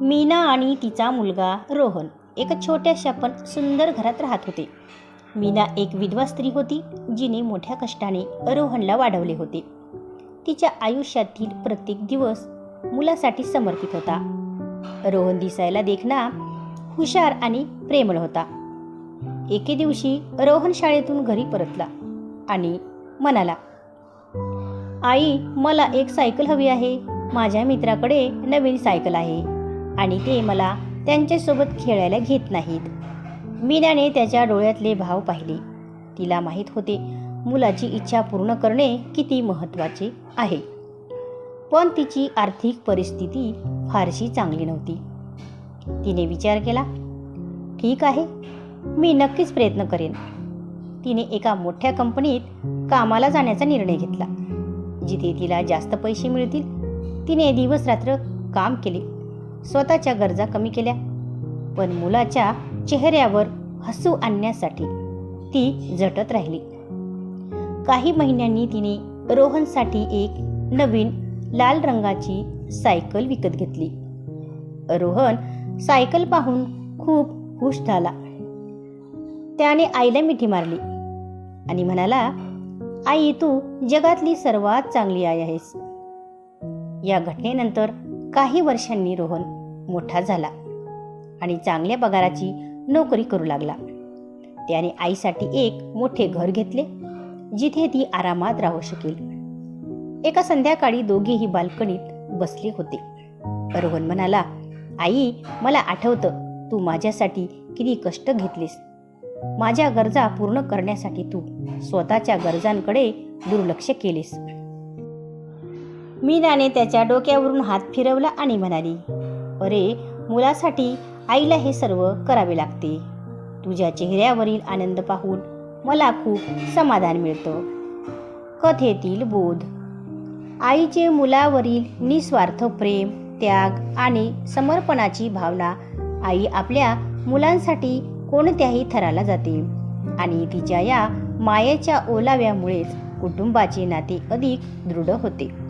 मीना आणि तिचा मुलगा रोहन एका छोट्याशा पण सुंदर घरात राहत होते. मीना एक विधवा स्त्री होती जिने मोठ्या कष्टाने रोहनला वाढवले होते. तिच्या आयुष्यातील प्रत्येक दिवस मुलासाठी समर्पित होता. रोहन दिसायला देखना हुशार आणि प्रेमळ होता. एके दिवशी रोहन शाळेतून घरी परतला आणि म्हणाला आई मला एक सायकल हवी आहे. माझ्या मित्राकडे नवीन सायकल आहे. आणि ते मला त्यांच्यासोबत खेळायला घेत नाहीत. मीनाने त्याच्या डोळ्यातले भाव पाहिले. तिला माहीत होते मुलाची इच्छा पूर्ण करणे किती महत्त्वाचे आहे. पण तिची आर्थिक परिस्थिती फारशी चांगली नव्हती. तिने विचार केला ठीक आहे मी नक्कीच प्रयत्न करेन. तिने एका मोठ्या कंपनीत कामाला जाण्याचा निर्णय घेतला. जिथे तिला जास्त पैसे मिळतील तिने दिवस रात्र काम केले. स्वतःच्या गरजा कमी केल्या. पण मुलाच्या चेहऱ्यावर हसू आणण्यासाठी ती झटत राहिली. काही महिन्यांनी तिने रोहनसाठी एक नवीन लाल रंगाची सायकल विकत घेतली. रोहन सायकल पाहून खूप खुश झाला. त्याने आईला मिठी मारली आणि म्हणाला आई तू जगातली सर्वात चांगली आई आहेस. या घटनेनंतर काही वर्षांनी रोहन मोठा झाला आणि चांगल्या पगाराची नोकरी करू लागला. त्याने आईसाठी एक मोठे घर घेतले जिथे ती आरामात राहू शकेल. एका संध्याकाळी दोघेही बाल्कनीत बसले होते. रोहन म्हणाला आई मला आठवतं तू माझ्यासाठी किती कष्ट घेतलीस. माझ्या गरजा पूर्ण करण्यासाठी तू स्वतःच्या गरजांकडे दुर्लक्ष केलेस. मीनाने त्याच्या डोक्यावरून हात फिरवला आणि म्हणाली अरे मुलासाठी आईला हे सर्व करावे लागते. तुझ्या चेहऱ्यावरील आनंद पाहून मला खूप समाधान मिळतं. कथेतील बोध. आईचे मुलावरील निस्वार्थ प्रेम त्याग आणि समर्पणाची भावना आई आपल्या मुलांसाठी कोणत्याही थराला जाते आणि तिच्या या मायेच्या ओलाव्यामुळेच कुटुंबाचे नाते अधिक दृढ होते.